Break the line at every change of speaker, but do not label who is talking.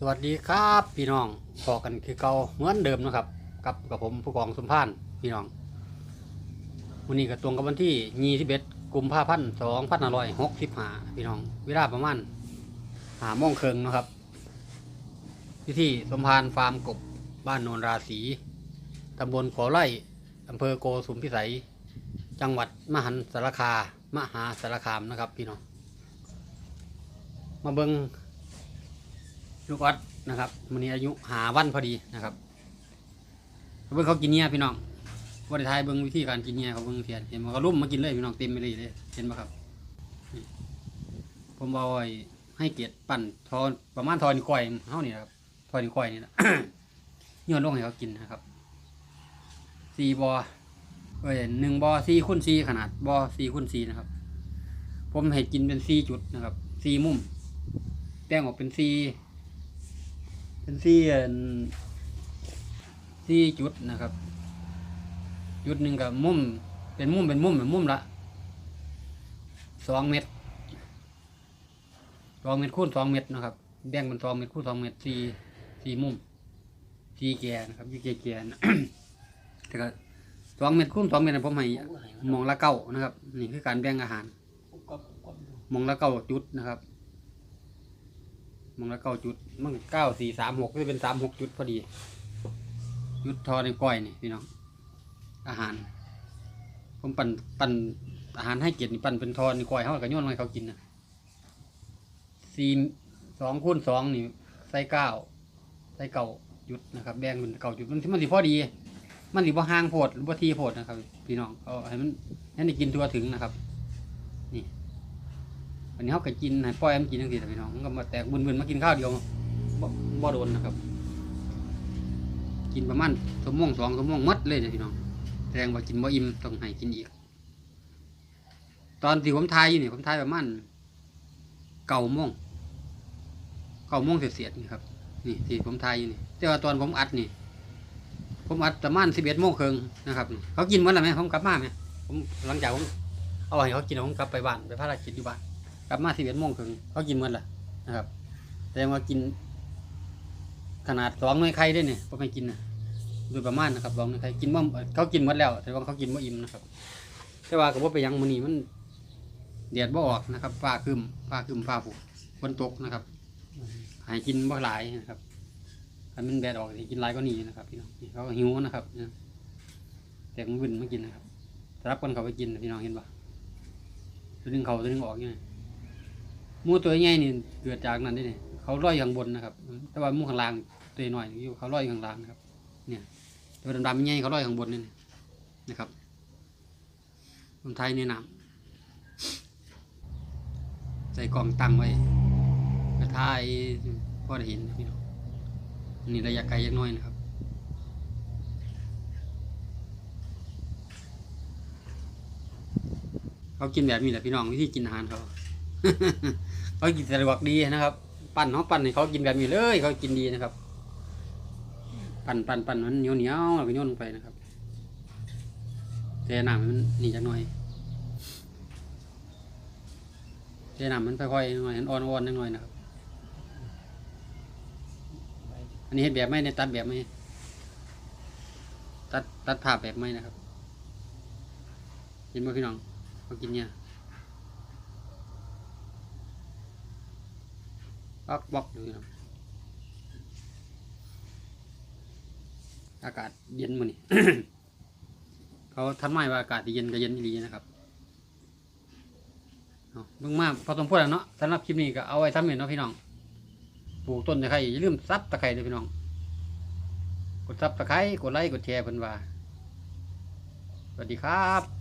สวัสดีครับพี่น้องพอกันคือเก่าเหมือนเดิมนะครับกับกับผมผู้กองสมพานพี่น้องวันนี้ก็ตรงกับวันที่ยี่สิบเอ็ดกุมภาพันธ์สองพันห้าร้อยหกสิบห้าพี่น้องเวลาประมาณหาโมงเครึ่งนะครับที่ที่สมพานฟาร์มกบบ้านโนนราศีตำบลขอไร่อำเภอโกสุมพิสัย จังหวัดมหันสารคามหาสารคามนะครับ พี่น้องมาเบิง ลูกออดนะครับมันนี้อายุหาวันพอดีนะครับเบิ่งเขากินเนี่ยพี่น้องวันท้ายเบิ่งวิธีการกินเนี่ยเขาเบิ่งเพียนเห็นมันเขาลุ่มมากินเลยพี่น้องเต็มไปเลยเลยเห็นไหมครับผมเอาไว้ให้เกียรติปั่นทอนประมาณทอนก้อยเท่านี้ครับทอนก้อยนี่นะโยนลงให้เขากินนะครับสี่บอเอ้ยหนึ่งบอสี่คูณสี่ขนาดบอสี่คูณสี่นะครับ ผมให้กินเป็นสี่จุดนะครับสี่มุมแบ่งออกเป็นสี่ เป็นสี่อันสี่จุดนะครับ จุดหนึ่งกับมุม เป็นมุมเป็นมุมเป็นมุมละสองเมตรสองเมตรคูณสองเมตรนะครับ แบ่งเป็นสองเมตรคูณสองเมตรสี่สี่มุมสี่แกนนะครับยี่แกแกนแต่ก็สองเมตรคูณสองเมตรนะผมให้หมองละเก้านะครับ นี่คือการแบ่งอาหารหมองละเก้าจุดนะครับ มองล้วเก้าจุดมันเก้าสี่สามหกก็จะเป็นสามหกจุดพอดี จุดทอในก้อยนี่พี่น้องอาหาร ผมปั่นปั่นอาหารให้เกียรตินี่ปั่นเป็นทอในก้อยเขาก็โยนลงให้เขากินนะสี่สองคูณสองนี่ใส่เก้าใส่เก้าจุดนะครับแบ่งเป็นเก้าจุดมันที่มันสิพอดี มันสิบ่ห่างโพดหรือบ่ทีโพดนะครับ พี่น้องเอาให้มันให้ได้กินตัวถึงนะครับ วันนี้เขาก็กินให้ปล่อยมันกินทั้งทีแต่พี่น้องมันก็มาแตกบุญๆมากินข้าวเดียวบ่บ่โดนนะครับ กินประมาณชั่วโมงสองชั่วโมงมัดเลยเด้อพี่น้องแสดงว่ากินบ่อิ่มต้องให้กินอีก ตอนที่ผมทายอยู่นี่ผมทายประมาณเก้าโมงเก้าโมงเสียดๆนี่ครับนี่ที่ผมทายอยู่นี่แต่ว่าตอนผมอัดนี่ ผมอัดประมาณสิบเอ็ดโมงครึ่งนะครับเขากินหมดแล้วไหมผมกลับมาไหมผมหลังจากผมเอาให้เขากินแล้วผมกลับไปบ้านไปภารกิจอยู่บ้าน กลับมาสิบเอ็ดโมงครึ่งเขากินหมดละนะครับแสดงว่ากิน ขนาดสองหน่วยไข่ได้เนี่ยผมให้กินนะโดยประมาณนะครับสองหน่วยไข่กินว่าเขากินหมดแล้วแต่ว่าเขากินว่าอิ่มนะครับ แต่ว่ากับว่าไปยังมือนี้มันแดดบ่ออกนะครับฟ้าครึมฟ้าครึมฟ้าผุฝนตกนะครับให้กินบ่หลายนะครับถ้ามันแดดออกกินหลายก็หนีนะครับพี่น้องเขาหิวนะครับแต่มันวิ่นมากินนะครับรับคนเขาไปกินพี่น้องเห็นปะตัวหนึงเขาตัวหนึงออกยังไง มูตัวใหญ่นี่เกิดจากนั้นเด้นี่เขาลอยอยู่ข้างบนนะครับ แต่ว่ามูข้างล่างตัวน้อยอยู่เขาลอยอยู่ข้างล่างนะครับ เนี่ยตัวดำๆใหญ่เขาลอยข้างบนนี่นะครับคนไทยนี่น้ำใส่กล่องตั้งไว้กระทายพอได้เห็นพี่น้องนนี่ระยะไกลยักน้อยนะครับเขากินแบบนี้แหละพี่น้องวิธีกินอาหารเขา เขากินสะดวกดีนะครับ ปั่นเขาปั่นให้เขากินแบบนี้เลยเขากินดีนะครับ ปั่นปั่นปั่นมันเหนียวเหนียวแล้วก็โยนลงไปนะครับเทน้ำมันนี่จักหน่อยเทน้ำมันค่อยๆหน่อยอ่อนๆนิดหน่อยนะครับ อันนี้เห็นแบบไม่ในตัดแบบไม่ตัดตัดภาพแบบไม่นะครับเห็นไหมพี่น้องเขากินเนี่ย บล็อกบล็อกอยู่ครับอากาศเย็นมันนี่ เขาทำไมว่าอากาศเย็นก็เย็นดีนะครับเบิ่งมาพอสมควรแล้วเนาะสำหรับคลิปนี้ก็เอาไว้ทำเห็นเนาะพี่น้องปลูกต้นตะไคร้อย่าลืมซับตะไคร้ด้วยพี่น้อง กดซับตะไคร้กดไลค์กดแชร์เพิ่นว่า สวัสดีครับ